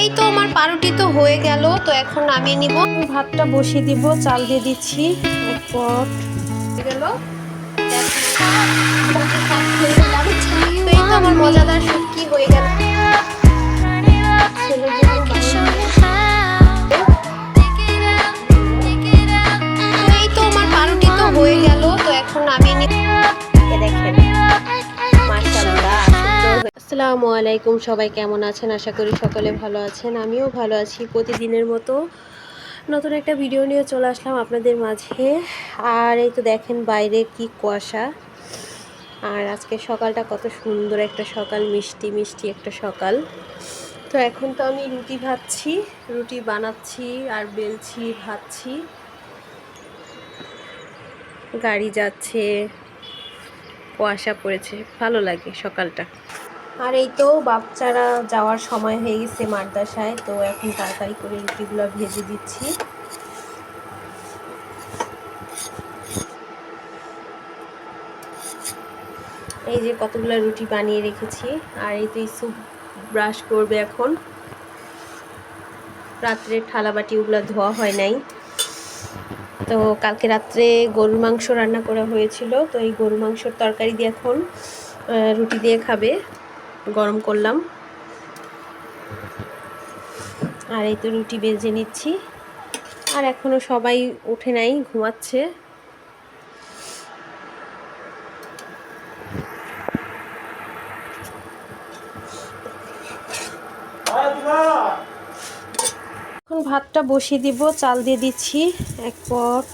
এই তো আমার পাউরুটি তো হয়ে গেল তো এখন নামিয়ে নিব। ভাতটা বসিয়ে দিব চাল দিয়ে দিচ্ছি। পট গেল। এই তো আমার মজাদার শুটকি হয়ে গেল। এই তো আমার পাউরুটি তো হয়ে গেল তো এখন নামিয়ে আসসালামু আলাইকুম, সবাই কেমন আছেন? আশা করি সকলে ভালো আছেন। আমিও ভালো আছি। প্রতিদিনের মতো নতুন একটা ভিডিও নিয়ে চলে আসলাম আপনাদের মাঝে। আর এই তো দেখেন বাইরে কি কুয়াশা। আর আজকে সকালটা কত সুন্দর একটা সকাল, মিষ্টি মিষ্টি একটা সকাল। তো এখন তো আমি রুটি ভাজছি, রুটি বানাচ্ছি আর বেলছি, ভাজছি। গাড়ি যাচ্ছে, কুয়াশা পড়েছে। ভালো লাগে সকালটা। আর এই তো বাচ্চারা যাওয়ার সময় হয়ে গেছে মাদ্রাসায়, তো এখন তাড়াতাড়ি করে রুটিগুলো ভেজে দিচ্ছি। এই যে কতগুলো রুটি বানিয়ে রেখেছি, আর এই তো স্যুপ ব্রাশ করবে এখন। রাত্রে থালা বাটি ওগুলো ধোয়া হয় নাই। তো কালকে রাত্রে গরুর মাংস রান্না করা হয়েছিল, তো এই গরুর মাংসর তরকারি দিয়ে এখন রুটি দিয়ে খাবে। গরম করলাম। আর এই তো রুটি বেজে নিচ্ছি। আর এখনও সবাই উঠে নাই, ঘুমাচ্ছে। এখন ভাতটা বসিয়ে দিব, চাল দিয়ে দিচ্ছি, এক পট।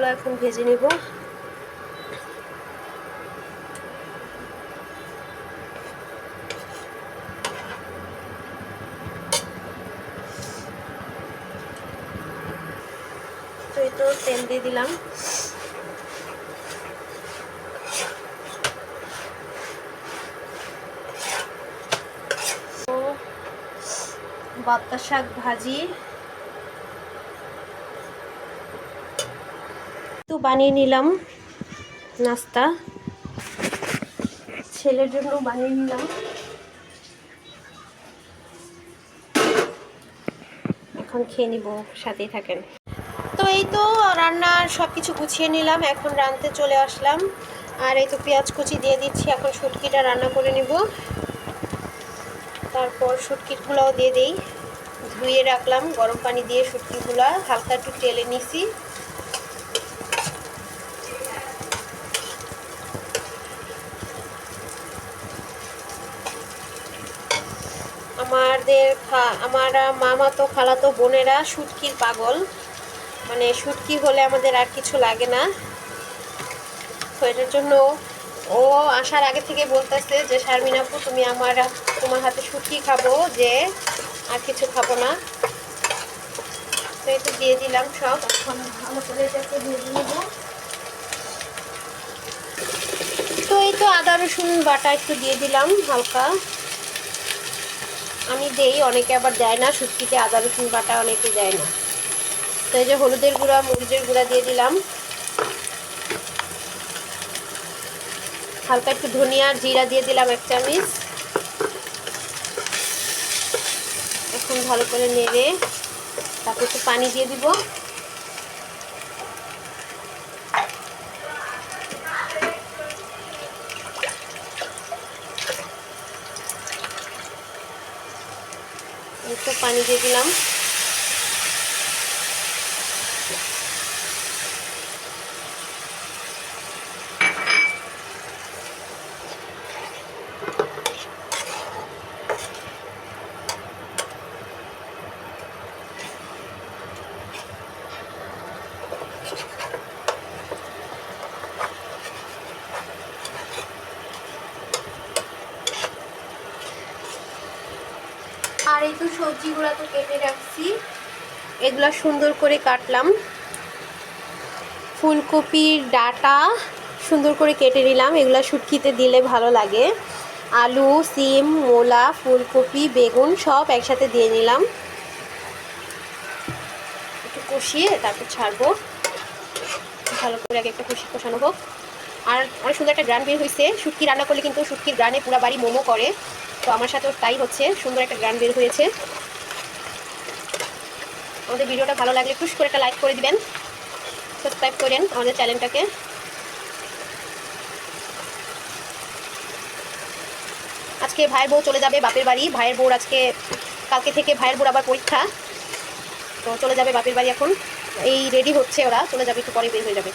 পরোটাগুলো এখন ভেজে নিব। তো তো তেল দিয়ে দিলাম। বাত্তা শাক ভাজি। তো বানিয়ে নিলাম নাস্তা। ছেলের জন্য বানিয়ে নিলাম। এখন খেয়ে নিব, সাথেই থাকেন। তো এই তো রান্নার সব কিছু গুছিয়ে নিলাম, এখন রাঁধতে চলে আসলাম। আর এই তো পেঁয়াজ কুচি দিয়ে দিচ্ছি, এখন শুটকিটা রান্না করে নিব। তারপর শুটকিগুলোও দিয়ে দিই। ধুয়ে রাখলাম, গরম পানি দিয়ে শুটকিগুলো হালকা একটু তেলে নিছি। আমাদের আমার মামাতো খালাতো বোনেরা শুটকির পাগল। মানে শুটকি হলে আমাদের আর কিছু লাগে না। তো এটার জন্য ও আসার আগে থেকে বলতেছে যে, শারমিন আপু, তুমি আমার, তোমার হাতে শুটকি খাব যে, আর কিছু খাব না। তো এটা দিয়ে দিলাম সব। এখন ভালো তো এই তো আদা, রসুন বাটা একটু দিয়ে দিলাম হালকা। আমি দেই, অনেকে আবার দেয় না। শুটকিতে আদা, রসুন বাটা অনেকে দেয় না। তো এই যে হলুদের গুঁড়া, মরিচের গুঁড়া দিয়ে দিলাম। হালকা একটু ধনিয়া জিরা দিয়ে দিলাম এক চামচ। এখন ভালো করে নেড়ে তারপর একটু পানি দিয়ে দিব। একটু পানি দিয়ে দিলাম। আর এই তো সবজিগুলো তো কেটে রাখছি। এগুলা সুন্দর করে কাটলাম। ফুলকপির ডাটা সুন্দর করে কেটে নিলাম। এগুলা শুটকিতে দিলে ভালো লাগে। আলু, সিম, মোলা, ফুলকপি, বেগুন সব একসাথে দিয়ে নিলাম। একটু কষিয়ে তারপর ছাড়বো। ভালো করে আগে একটা কষি কষানো হোক। আর অনেক সুন্দর একটা গ্রান বের হয়েছে শুটকি রান্না করলে কিন্তু শুটকির গ্রানে পুরো বাড়ি মোমো করে। তো আমার সাথেও তাই হচ্ছে, সুন্দর একটা গ্রান বের হয়েছে। আমাদের ভিডিওটা ভালো লাগলে খুশ করে একটা লাইক করে দিবেন সাবস্ক্রাইব করেন আমাদের চ্যানেলটাকে আজকে ভাইয়ের বউ চলে যাবে বাপের বাড়ি, ভাইয়ের বউর আজকে, কালকে থেকে ভাইয়ের বউর আবার পরীক্ষা। তো চলে যাবে বাপের বাড়ি এখন। এই রেডি হচ্ছে ওরা, চলে যাবে, একটু পরে বের হয়ে যাবে।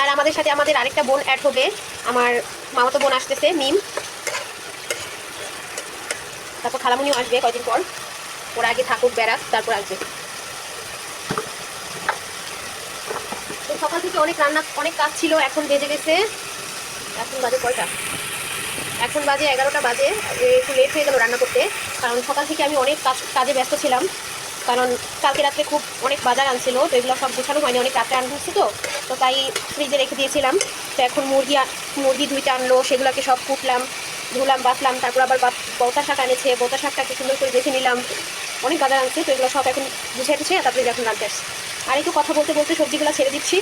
আর আমাদের সাথে আমাদের আরেকটা বোন অ্যাড হবে, আমার মামাতো বোন আসতেছে, মিম। তারপর খালামুনিও আসবে কয়দিন পর। ওরা আগে থাকুক, বেড়াক, তারপর আসবে। তো সকাল থেকে অনেক রান্না, অনেক কাজ ছিল, এখন বেজে গেছে এখন বাজে কয়টা? এখন বাজে এগারোটা বাজে একটু লেট হয়ে গেল রান্না করতে। কারণ সকাল থেকে আমি অনেক কাজ, কাজে ব্যস্ত ছিলাম। কারণ কালকে রাত্রে খুব অনেক বাজার আনছিল, তো এগুলো সব গোছানো হয়নি, অনেক রাত্রে আনতে হচ্ছে তো। তো তাই ফ্রিজে রেখে দিয়েছিলাম। তো এখন মুরগি মুরগি ধুইতে আনলো, সেগুলোকে সব কুটলাম। ধুলাম বাটলাম তারপর আবার বাত- শাক আনেছে বতা শাকটাকে সুন্দর করে বেছে নিলাম। অনেক গাদা আনছে, তো এগুলো সব এখন গুছিয়ে টুছিয়ে তারপরে এখন রাখতে আসছি। আর একটু কথা বলতে বলতে সবজিগুলো ছেড়ে দিচ্ছি।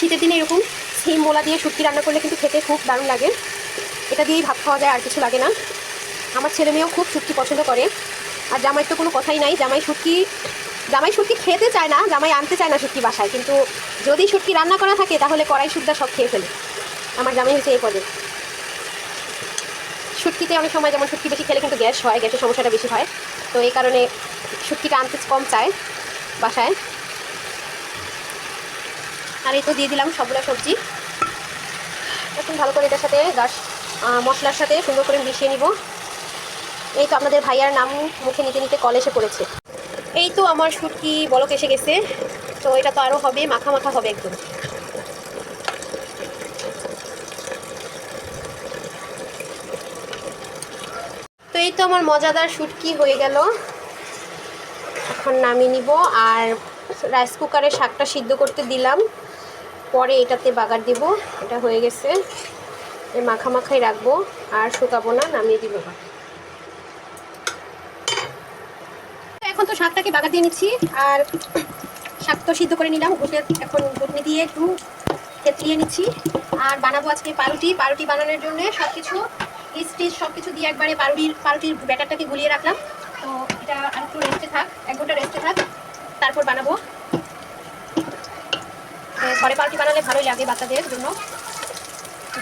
শীতের দিনে এরকম সিম, মোলা দিয়ে শুটকি রান্না করলে কিন্তু খেতে খুব দারুণ লাগে। এটা দিয়েই ভাত খাওয়া যায়, আর কিছু লাগে না। আমার ছেলে মেয়েও খুব শুটকি পছন্দ করে। আর জামাই তো কোনো কথাই নাই। জামাই শুটকি জামাই শুটকি খেতে চায় না, জামাই আনতে চায় না শুটকি বাসায়। কিন্তু যদি শুটকি রান্না করা থাকে, তাহলে কড়াই শুদ্ধা সব খেয়ে ফেলে। আমার জামাই হচ্ছে এই পদে। শুটকিতে অনেক সময় যেমন শুটকি বেশি খেলে কিন্তু গ্যাস হয়, গ্যাসের সমস্যাটা বেশি হয়। তো এই কারণে শুটকিটা আনতে কম চায় বাসায়। আর এই তো দিয়ে দিলাম সবগুলো সবজি। এখন ভালো করে এটার সাথে গাছ মশলার সাথে সুন্দর করে মিশিয়ে নিব। এই তো আপনাদের ভাইয়ার নাম মুখে নিতে নিতে কল এসে পড়েছে। এই তো আমার শুটকি বলক এসে গেছে। তো এটা তো আরও হবে, মাখা মাখা হবে একদম। তো আমার মজাদার শুটকি হয়ে গেল? এখন নামিয়ে নিব আর রাইস কুকারে শাকটা সিদ্ধ করতে দিলাম। পরে এটাতে বাগার দিব, এটা হয়ে গেছে। মাখা মাখাই রাখব আর শুকাবো না, নামিয়ে দিব। এখন তো শাকটাকে বাগার দিয়ে নিচ্ছি আর শাক তো সিদ্ধ করে নিলাম, ঘুটে এখন ঘুটনি দিয়ে একটু থেতলিয়ে নিচ্ছি। আর বানাবো আজকে পাউরুটি। পাউরুটি বানানোর জন্য সব কিছু স্টিচ সব কিছু দিয়ে একবারে পাউরুটির পাউরুটির ব্যাটারটাকে গুলিয়ে রাখলাম। তো এটা আর একটু রেস্টে থাক, এক ঘণ্টা রেস্টে থাক, তারপর বানাবো। ঘরে পাউরুটি বানালে ভালোই লাগে বাচ্চাদের জন্য।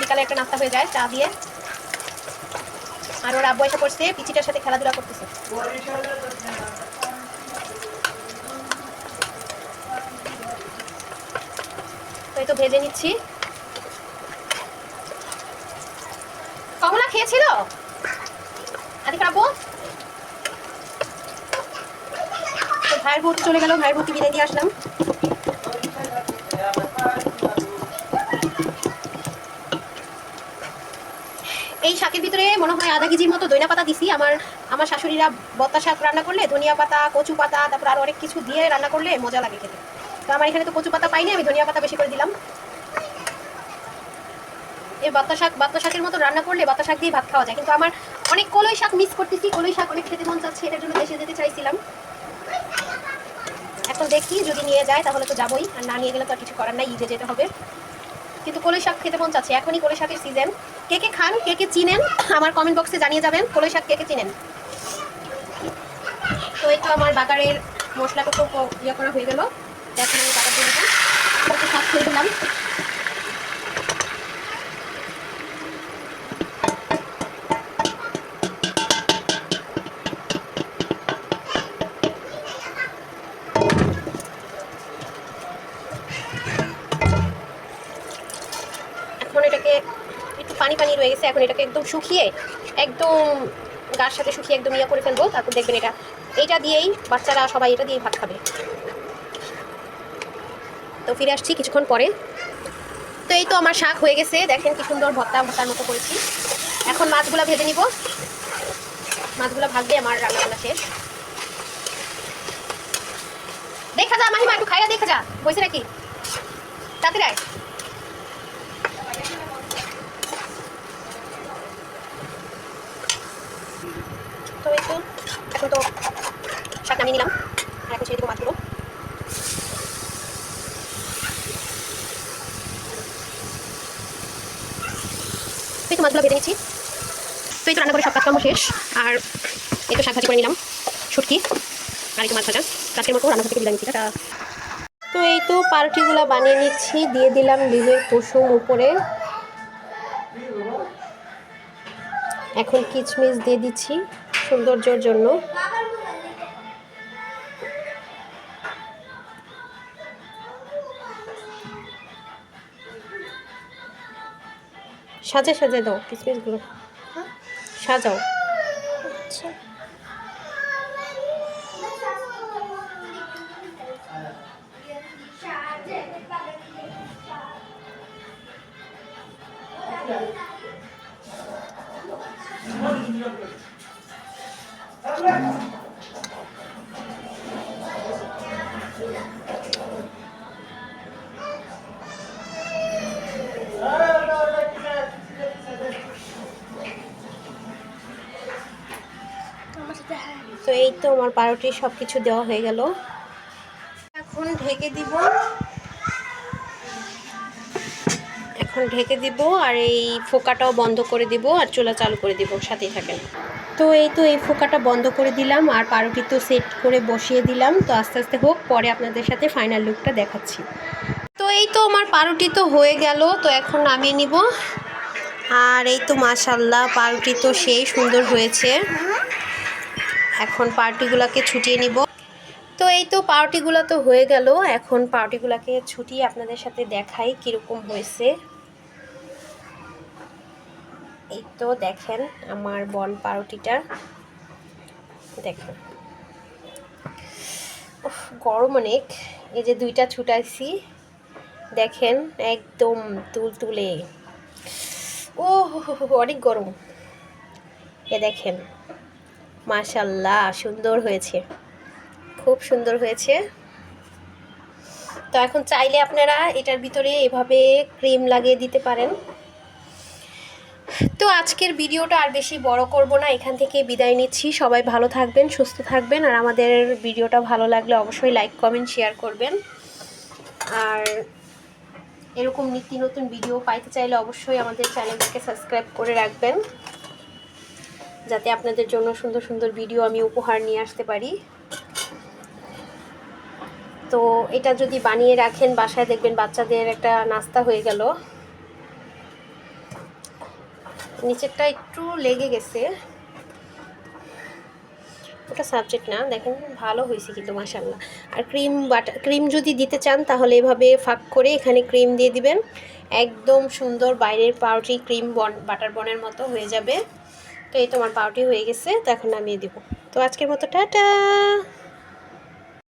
বিকালে একটা নাস্তা হয়ে যায়, চা দিয়ে। আর ওর আব্বু এসে পড়ছে, পিচিটার সাথে খেলাধুলা করতেছে। তো এই তো ভেজে নিচ্ছি। কমলা খেয়েছিল? আদি খাব ভাইয়ের বউ চলে গেল, ভাইয়ের বউকে বিদায় দিয়ে আসলাম। এই শাকের ভিতরে মনে হয় আধা কেজির মতো দইনা পাতা দিছি। আমার আমার শাশুড়িরা বত্তা শাক রান্না করলে, ধনিয়া পাতা, কচু পাতা, তারপর আরও অনেক কিছু দিয়ে রান্না করলে মজা লাগে খেতে। তো আমার এখানে তো কচু পাতা পাইনি, আমি ধনিয়া পাতা বেশি করে দিলাম। এই বাত্তা শাক বাত্তা শাকের মতো রান্না করলে বাত্তা শাক দিয়ে ভাত খাওয়া যায়। কিন্তু আমার অনেক কলই শাক মিস করতেছি, কলই শাক অনেক খেতে মন চাচ্ছে, এটার জন্য দেশে যেতে চাইছিলাম। এখন দেখি, যদি নিয়ে যায় তাহলে তো যাবোই, আর না নিয়ে গেলে তো আর কিছু করার নাই, ঈদে যেতে হবে। কিন্তু কলই শাক খেতে মন চাচ্ছে, এখনই কলই শাকের সিজন কে কে খান, কে কে চিনেন, আমার কমেন্ট বক্সে জানিয়ে যাবেন, কলই শাক কে কে চিনেন। তো এই তো আমার বাগারের মশলাটা তো ইয়ে করা হয়ে গেল। এখন আমি বাগার দিয়ে শাক খেয়ে দিলাম এটাকে একদম শুকিয়ে, একদম গার সাথে শুকিয়ে একদম ইয়ে করে ফেলব, তারপর দেখবেন এটা এইটা দিয়েই বাচ্চারা সবাই এটা দিয়েই ভাত খাবে। তো ফিরে আসছি কিছুক্ষণ পরে। তো এই তো আমার শাক হয়ে গেছে, দেখেন কি সুন্দর ভর্তা ভর্তার মতো করেছি। এখন মাছগুলো ভেজে নিব। মাছগুলো ভাজলে আমার রান্নাগুলো শেষ। দেখা যা মাহিমা, একটু খাইয়া দেখা যা, বসে নাকি তাতে নামিয়ে নিলাম। আর এখন ছেড়ে দেবো। মাছগুলো এই তো মাছগুলো বেঁধে নিচ্ছি। তো এই তো রান্না করে সব কাজকর্ম শেষ। আর এই তো শাকভাজি করে নিলাম, শুটকি, আর এই তো মাছ ভাজা। আজকের মতো রান্না থেকে বিদায় নিচ্ছি টা তো এই তো পার্টিগুলো বানিয়ে নিচ্ছি, দিয়ে দিলাম ডিমের কুসুম উপরে। এখন কিচমিচ দিয়ে দিচ্ছি সৌন্দর্যর জন্য। সাজে সাজে দাও কিসমিসগুলো সাজাও। তো এই তো আমার পাউরুটি সব কিছু দেওয়া হয়ে গেল। এখন ঢেকে দিব। এখন ঢেকে দিব আর এই ফোকাটাও বন্ধ করে দিব আর চুলা চালু করে দিব সাথেই থাকেন। তো এই তো এই ফোকাটা বন্ধ করে দিলাম আর পাউরুটি তো সেট করে বসিয়ে দিলাম। তো আস্তে আস্তে হোক, পরে আপনাদের সাথে ফাইনাল লুকটা দেখাচ্ছি। তো এই তো আমার পাউরুটি তো হয়ে গেল, তো এখন নামিয়ে নিব। আর এই তো মাশাল্লাহ পাউরুটি তো সেই সুন্দর হয়েছে। এখন পাউরুটিগুলোকে ছুটিয়ে নিব। তো এই তো পাউরুটিগুলো তো হয়ে গেল। এখন পাউরুটিগুলোকে ছুটিয়ে আপনাদের সাথে দেখাই কীরকম হয়েছে। এই তো দেখেন আমার বন পাউরুটিটা। দেখেন। গরম অনেক। এই যে দুইটা ছুটাইছি। দেখেন একদম তুল তুলে ও অনেক গরম। এ দেখেন। মাশাল্লাহ, সুন্দর হয়েছে। খুব সুন্দর হয়েছে। তো এখন চাইলে আপনারা এটার ভিতরে এভাবে ক্রিম লাগিয়ে দিতে পারেন। তো আজকের ভিডিওটা আর বেশি বড় করব না, এখান থেকে বিদায় নিচ্ছি। সবাই ভালো থাকবেন, সুস্থ থাকবেন, আর আমাদের ভিডিওটা ভালো লাগলে অবশ্যই লাইক, কমেন্ট, শেয়ার করবেন। আর এরকম নিত্য নতুন ভিডিও পাইতে চাইলে অবশ্যই আমাদের চ্যানেলটাকে সাবস্ক্রাইব করে রাখবেন। যাতে আপনাদের জন্য সুন্দর সুন্দর ভিডিও আমি উপহার নিয়ে আসতে পারি। তো এটা যদি বানিয়ে রাখেন, বাসায় দেখবেন বাচ্চাদের একটা নাস্তা হয়ে গেল। নিচেরটা একটু লেগে গেছে। ওটা সাবজেক্ট না, দেখেন ভালো হয়েছে কিন্তু মাসাল্লাহ আর ক্রিম বাটার ক্রিম যদি দিতে চান, তাহলে এভাবে ফাঁক করে এখানে ক্রিম দিয়ে দিবেন। একদম সুন্দর বাইরের পাউরুটি ক্রিম বন বাটার বনের মতো হয়ে যাবে। তো এই তোমার পাউটি হয়ে গেছে তো এখন নামিয়ে দিব। তো আজকের মতো টাটা!